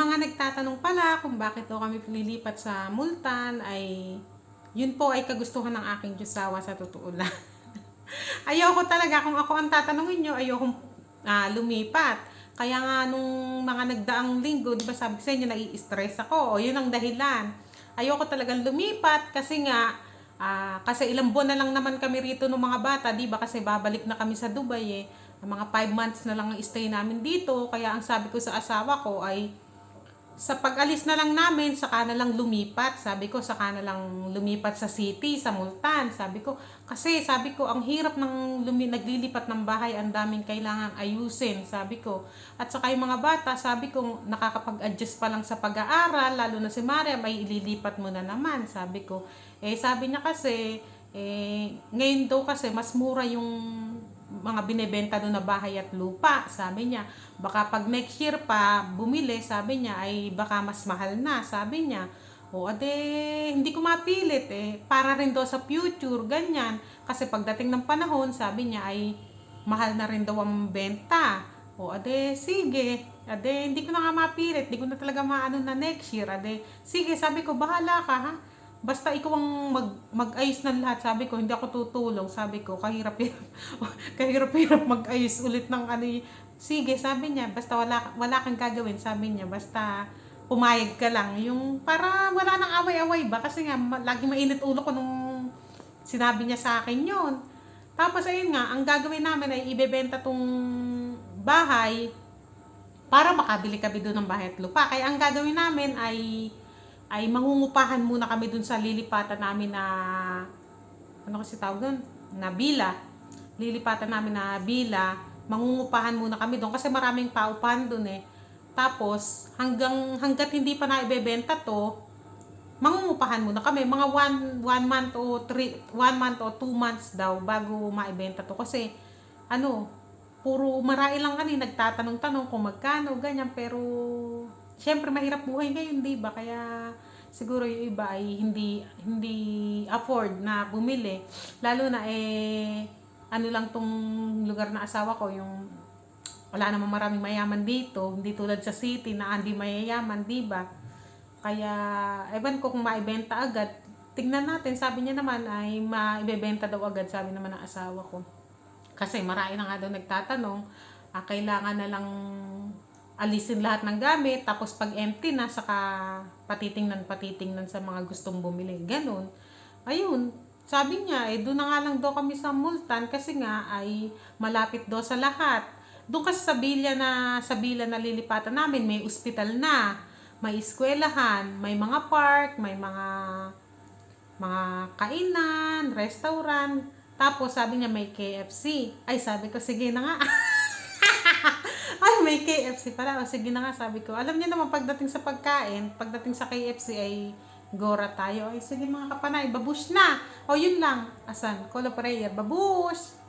mga nagtatanong pala kung bakit daw kami lilipat sa Multan ay yun po ay kagustuhan ng aking Diyosawa sa totoo lang. ayoko talaga kung ako ang tatanungin nyo, ayoko ah, lumipat. Kaya nga nung mga nagdaang linggo, di ba sabi ko sa inyo, nai-stress ako. O yun ang dahilan. Ayoko talagang lumipat kasi nga, ah, kasi ilang buwan na lang naman kami rito ng mga bata, di ba? Kasi babalik na kami sa Dubai eh. Mga 5 months na lang ang stay namin dito. Kaya ang sabi ko sa asawa ko ay, sa pag-alis na lang namin, saka na lang lumipat. Sabi ko, saka na lang lumipat sa city, sa Multan. Sabi ko, kasi sabi ko, ang hirap ng lumi, naglilipat ng bahay, ang daming kailangan ayusin, sabi ko. At saka yung mga bata, sabi ko, nakakapag-adjust pa lang sa pag-aaral, lalo na si Maria, may ililipat mo na naman, sabi ko. Eh, sabi niya kasi, eh, ngayon daw kasi, mas mura yung mga binebenta doon na bahay at lupa, sabi niya. Baka pag next year pa bumili, sabi niya, ay baka mas mahal na, sabi niya. O ade, hindi ko mapilit eh. Para rin daw sa future, ganyan. Kasi pagdating ng panahon, sabi niya ay mahal na rin daw ang benta. O ade, sige. Ade, hindi ko na nga mapilit. Hindi ko na talaga maano na next year. Ade, sige, sabi ko, bahala ka ha. Basta ikaw ang mag, mag-ayos ng lahat. Sabi ko, hindi ako tutulong. Sabi ko, kahirap-hirap. kahirap-hirap mag-ayos ulit ng ano Sige, sabi niya, basta wala, wala kang gagawin. Sabi niya, basta pumayag ka lang. Yung para wala nang away-away ba? Kasi nga, lagi mainit ulo ko nung sinabi niya sa akin yon Tapos ayun nga, ang gagawin namin ay ibebenta tong bahay para makabili kami doon ng bahay at lupa. Kaya ang gagawin namin ay ay mangungupahan muna kami doon sa lilipatan namin na ano kasi tawag doon? Na bila. Lilipatan namin na bila. Mangungupahan muna kami doon kasi maraming paupahan doon eh. Tapos hanggang hangga't hindi pa na ibebenta to, mangungupahan muna kami mga one, one month o three, one month o two months daw bago maibenta to kasi ano puro marai lang kani nagtatanong-tanong kung magkano ganyan pero syempre mahirap buhay ngayon di ba? Kaya siguro yung iba ay hindi hindi afford na bumili. Lalo na eh ano lang tong lugar na asawa ko yung wala namang maraming mayaman dito. Hindi tulad sa city na hindi mayayaman di ba? Kaya, ewan ko kung maibenta agad. Tingnan natin, sabi niya naman ay maibebenta daw agad, sabi naman ng asawa ko. Kasi marami na nga daw nagtatanong, ah, kailangan na lang alisin lahat ng gamit, tapos pag empty na, saka patitingnan, patitingnan sa mga gustong bumili. Ganon. Ayun, sabi niya, eh, doon na nga lang daw kami sa Multan kasi nga ay malapit daw sa lahat. Doon kasi sa Bilya na, sa Bila na lilipatan namin, may ospital na may eskwelahan, may mga park, may mga mga kainan, restaurant. Tapos sabi niya may KFC. Ay sabi ko sige na nga. Ay may KFC pala. O sige na nga sabi ko. Alam niyo naman pagdating sa pagkain, pagdating sa KFC ay gora tayo. Ay sige mga kapanay, babush na. O yun lang. Asan? Call prayer. Babush!